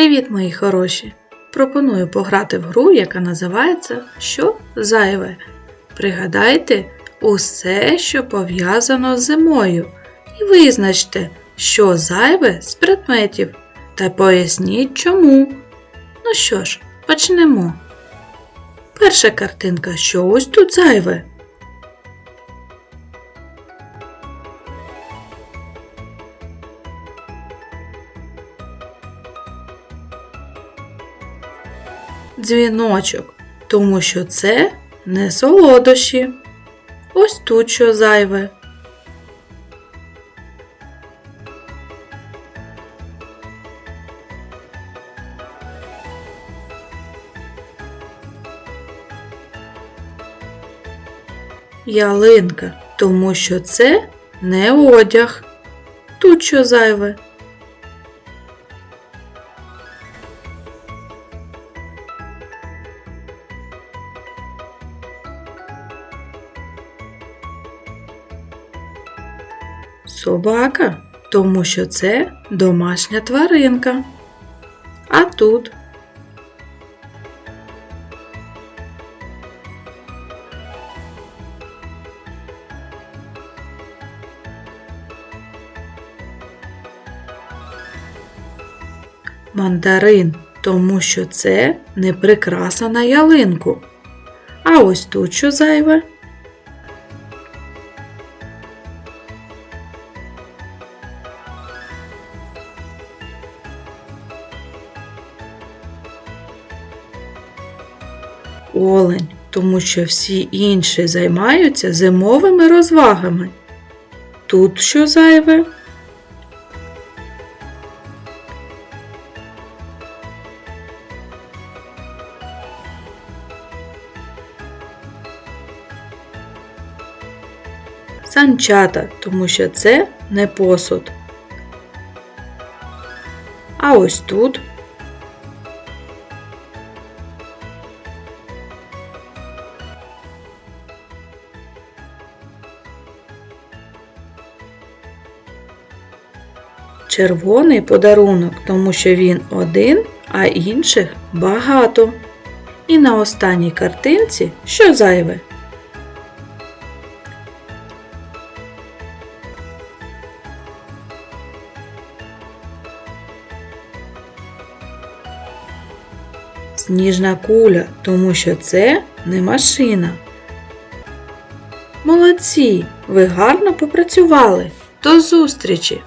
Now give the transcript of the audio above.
Привіт, мої хороші! Пропоную пограти в гру, яка називається Що зайве. Пригадайте усе, що пов'язано з зимою, і визначте, що зайве з предметів, та поясніть чому. Ну що ж, почнемо. Перша картинка, що ось тут зайве. Дзвіночок, тому що це не солодощі. Ось тут що зайве. Ялинка, тому що це не одяг. Тут що зайве. Собака, тому що це домашня тваринка. А тут мандарин, тому що це не прикраса на ялинку. А ось тут що зайве. Олень, тому що всі інші займаються зимовими розвагами. Тут що зайве? Санчата, тому що це не посуд. А ось тут червоний подарунок, тому що він один, а інших багато. І на останній картинці що зайве? Сніжна куля, тому що це не машина. Молодці! Ви гарно попрацювали. До зустрічі!